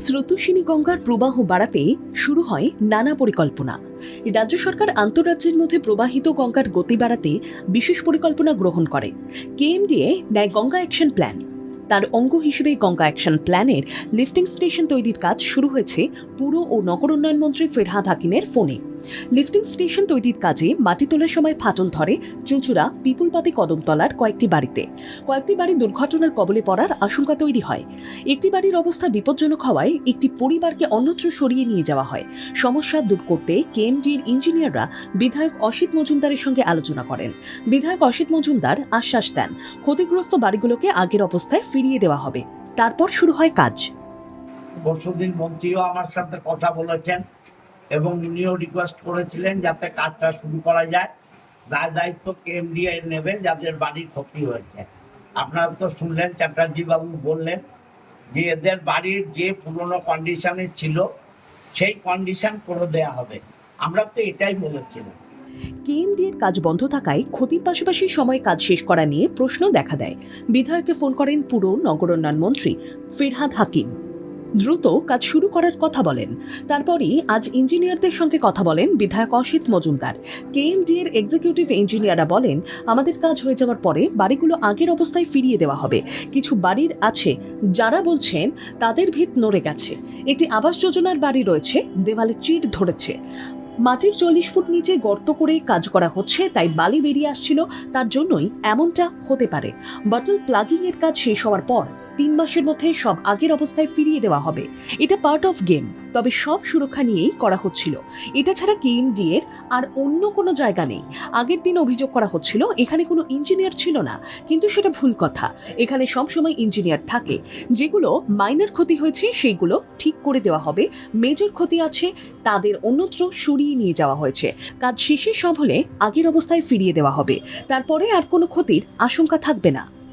স্রোতস্বিনী গঙ্গার প্রবাহ বাড়াতে শুরু হয় নানা পরিকল্পনা। রাজ্য সরকার আন্তঃরাজ্যের মধ্যে প্রবাহিত গঙ্গার গতি বাড়াতে বিশেষ পরিকল্পনা গ্রহণ করে। কেএমডিএ নেয় গঙ্গা অ্যাকশন প্ল্যান। তার অঙ্গ হিসেবে গঙ্গা অ্যাকশন প্ল্যানের লিফটিং স্টেশন তৈরির কাজ শুরু হয়েছে পুর ও নগর উন্নয়ন মন্ত্রী ফেরহাদ হাকিমের ফোনে। লিফটিং স্টেশন তৈরির কাজে মাটি তোলার সময় ফাটল ধরে চুঁচুড়া পিপুলপাতি কদমতলার কয়েকটি বাড়িতে। কয়েকটি বাড়ি দুর্ঘটনার কবলে পড়ার আশঙ্কা তৈরি হয়। একটি বাড়ির অবস্থা বিপজ্জনক হওয়ায় একটি পরিবারকে অন্যত্র সরিয়ে নিয়ে যাওয়া হয়। সমস্যা দূর করতে কেএমডির ইঞ্জিনিয়াররা বিধায়ক অসিত মজুমদারের সঙ্গে আলোচনা করেন। বিধায়ক অসিত মজুমদার আশ্বাস দেন, ক্ষতিগ্রস্ত বাড়িগুলোকে আগের অবস্থায় ফিরিয়ে দেওয়া হবে। তারপর শুরু হয় কাজ। পরশুদিন মন্ত্রীও আমার সাথে কথা বলেছেন। এবং উনিও রিকোয়েস্ট করেছিলেন যাতে কাজটা শুরু করা যায়। দায় দায়িত্ব কেএমডিএ নেবেন যাদের বাড়ির ক্ষতি হয়েছে। আপনারা তো শুনলেন, চ্যাটার্জি বাবু বললেন যে এদের বাড়ির যে পুরনো কন্ডিশনে ছিল, সেই কন্ডিশন করে দেয়া হবে। আমরা তো এটাই বলেছিলাম। কেএমডি এর কাজ বন্ধ থাকায় ক্ষতির পাশাপাশি সময়ে কাজ শেষ করা নিয়ে প্রশ্ন দেখা দেয়। বিধায়ককে ফোন করেন পুর, নগর উন্নয়ন মন্ত্রী ফিরহাদ হাকিম। দ্রুত কাজ শুরু করার কথা বলেন। তারপরই আজ ইঞ্জিনিয়ারদের সঙ্গে কথা বলেন বিধায়ক অসিত মজুমদার। কেএমডি এর এক্সিকিউটিভ ইঞ্জিনিয়াররা বলেন, আমাদের কাজ হয়ে যাওয়ার পরে বাড়িগুলো আগের অবস্থায় ফিরিয়ে দেওয়া হবে। কিছু বাড়ির আছে, যারা বলছেন তাদের ভিত নড়ে গেছে। একটি আবাস যোজনার বাড়ি রয়েছে, দেওয়ালে চিট ধরেছে। মাটির চল্লিশ ফুট নিচে গর্ত করে কাজ করা হচ্ছে, তাই বালি বেরিয়ে আসছিল। তার জন্যই এমনটা হতে পারে। বাটল প্লাগিং এর কাজ শেষ হওয়ার পর তিন মাসের মধ্যে সব আগের অবস্থায় ফিরিয়ে দেওয়া হবে। এটা পার্ট অফ গেম তবে সব সুরক্ষা নিয়েই করা হচ্ছিল। এটা ছাড়া কেএমডি এর আর অন্য কোনো জায়গা নেই। আগের দিন অভিযোগ করা হচ্ছিল, এখানে কোনো ইঞ্জিনিয়ার ছিল না। কিন্তু সেটা ভুল কথা। এখানে সবসময় ইঞ্জিনিয়ার থাকে। যেগুলো মাইনার ক্ষতি হয়েছে, সেইগুলো ঠিক করে দেওয়া হবে। মেজর ক্ষতি আছে, তাদের অন্যত্র সরিয়ে নিয়ে যাওয়া হয়েছে। কাজ শেষে সব হলে আগের অবস্থায় ফিরিয়ে দেওয়া হবে। তারপরে আর কোনো ক্ষতির আশঙ্কা থাকবে না।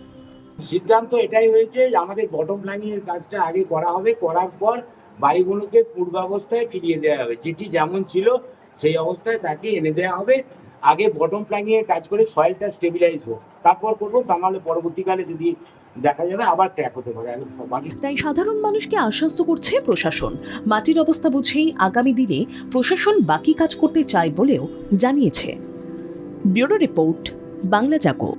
সিদ্ধান্ত এটাই হয়েছে যে আমাদের বটম লাইনিং এর কাজটা আগে করা হবে, করার পর বাড়িগুলোকে পূর্বাবস্থায় ফিরিয়ে দেওয়া হবে। যেটি যেমন ছিল, সেই অবস্থায় তাকে এনে দেওয়া হবে। আগে বটম প্ল্যানিং এর কাজ করে সয়েলটা স্টেবিলাইজ হোক, তারপর করব, তা নাহলে পরবর্তীকালে যদি দেখা যাবে আবার ট্র্যাক হতে পারে তাই সাধারণ মানুষকে আশ্বস্ত করছে প্রশাসন। মাটির অবস্থা বুঝেই আগামী দিনে প্রশাসন বাকি কাজ করতে চায় বলেও জানিয়েছে। Bureau report, Bangla Jago.